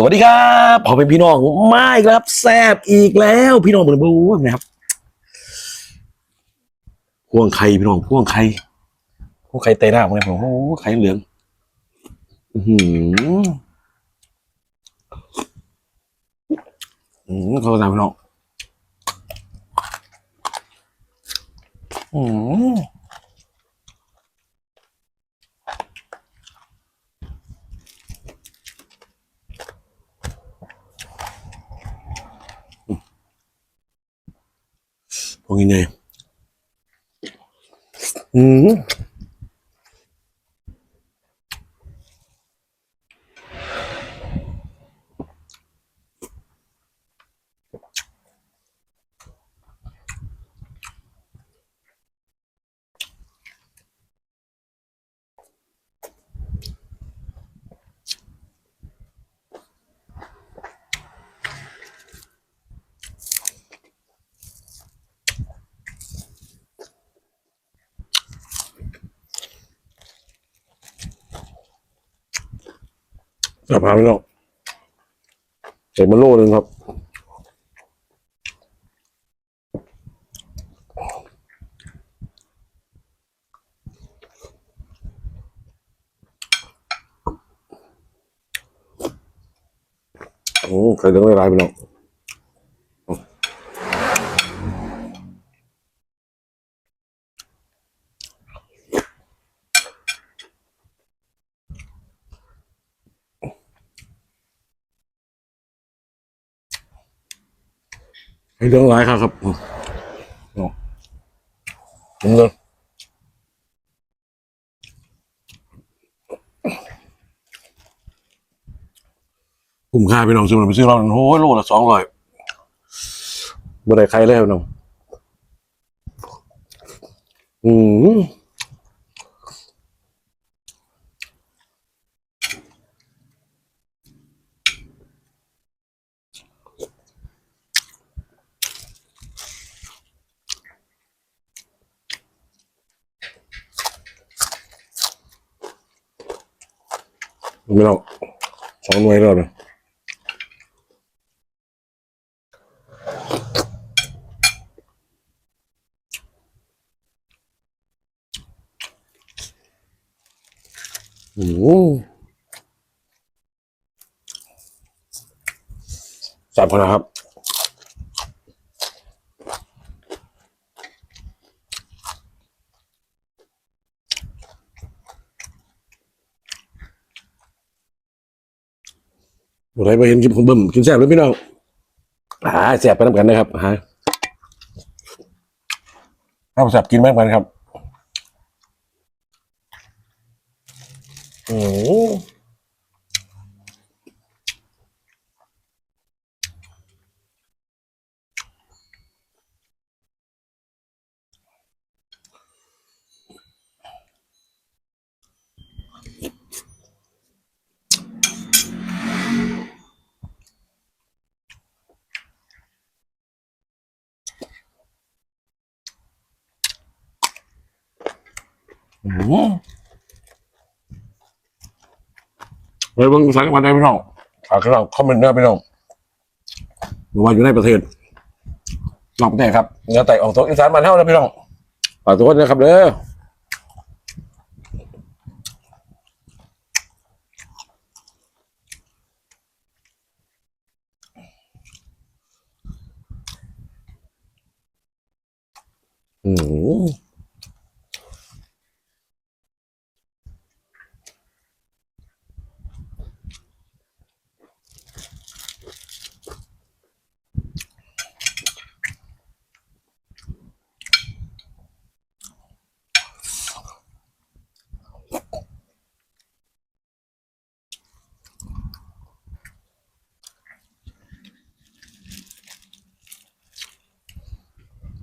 สวัสดีครับผมเป็นพี่น้องมาอีกแล้วครับแซบอีกแล้ว พี่น้องบนบูนะครับพ่วงไข่พี่น้องพ่วงไข่พ่วงไข่เตะหน้าผมเนี่ยผมโอ้ไข่เหลืองอือหืออืมเขาตามพี่น้องอืม พวกนี้ รับมาไม่ต้องใส่มาโลนึงครับโอ้ใส่เรื่องอะไรไปเนาะ ให้เรื่องอะไรครับครับผมเลยคุ้มค่าพี่น้องซื้อมาไปซื้อเราโอ้ยโลละสองร้อยบ่ได้ใครเลยพี่น้องอืม ไม่ต้องสองหน่วยแล้วนะอืมจับพอนะครับ บ่ได้ไปเห็นคลิปของเบิ่มกินแซ่บเลยพี่น้องหาแซ่บไปน้ำกันนะครับฮะข้าวแซ่บกินมากกันครับ โอ้ โหไปเบิ่งสังกันได้พี่น้องฝากเราคอมเมนต์ได้พี่น้องหรือว่าอยู่ในประเทศนอกประเทศครับเนื้อไต่ออกตัวอีสานมาเท่านะพี่น้องฝากทุกคนนะครับเด้ออืม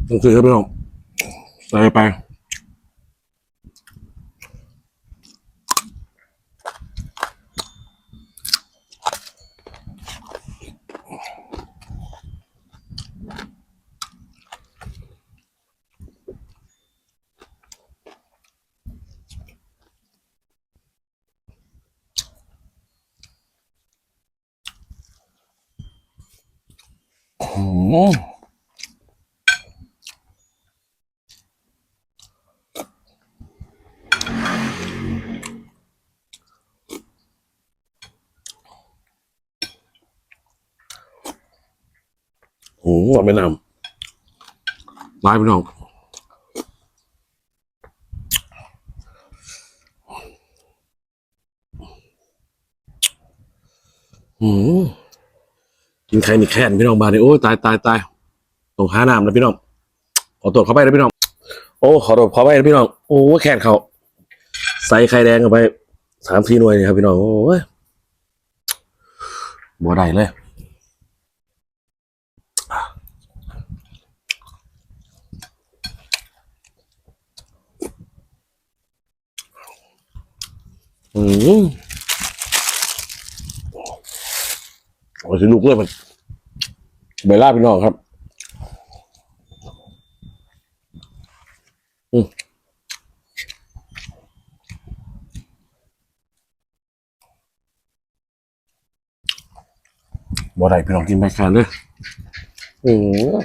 ต้องคือไม่ต้องไปไป嗯。Mm. โอ้โหไม่นำลายพี่น้องอืมกินไข่นี่แค่นพี่น้องบาดนี่โอ้ยตายตายตายตรงหาน้ำนะพี่น้องขอตรวจเข้าไปนะพี่น้อง โอ้ขอตรวจเข้าไปนะพี่น้องโอ้แค่นเขาใส่ไข่แดงเข้าไปสามสี่หน่วยนี่ครับพี่น้องโอ้ยบัวได้เลย โอ้ยสิลูกเลยมันเบลล่าพี่น้องครับ อืมบ่ได้พี่น้องกินไปแค่เลยอืม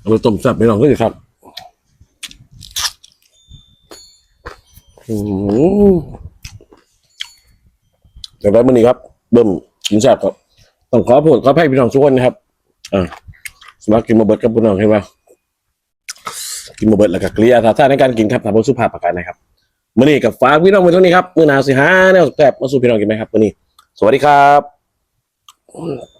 เอาต้มแซ่บพี่น้องก็ดีครับ อืมแต่ได้มื่อนี้ครับ เบิ่มกินแซ่บครับ ต้องขอโทษขอให้พี่น้องทุกคนนะครับ อ่าสำหรับกินมาเบิดกับพี่น้องเห็นไหมกินมาเบิดแล้วก็เกลียท่าท่าในการกินครับทำบนสุภาพประการนะครับมื่อนี้กับฝาพี่น้องไว้เท่านี้ครับมื่อนาสิหาแนวแซ่บมาสู่พี่น้องกินไหมครับมื่อนี้ สวัสดีครับ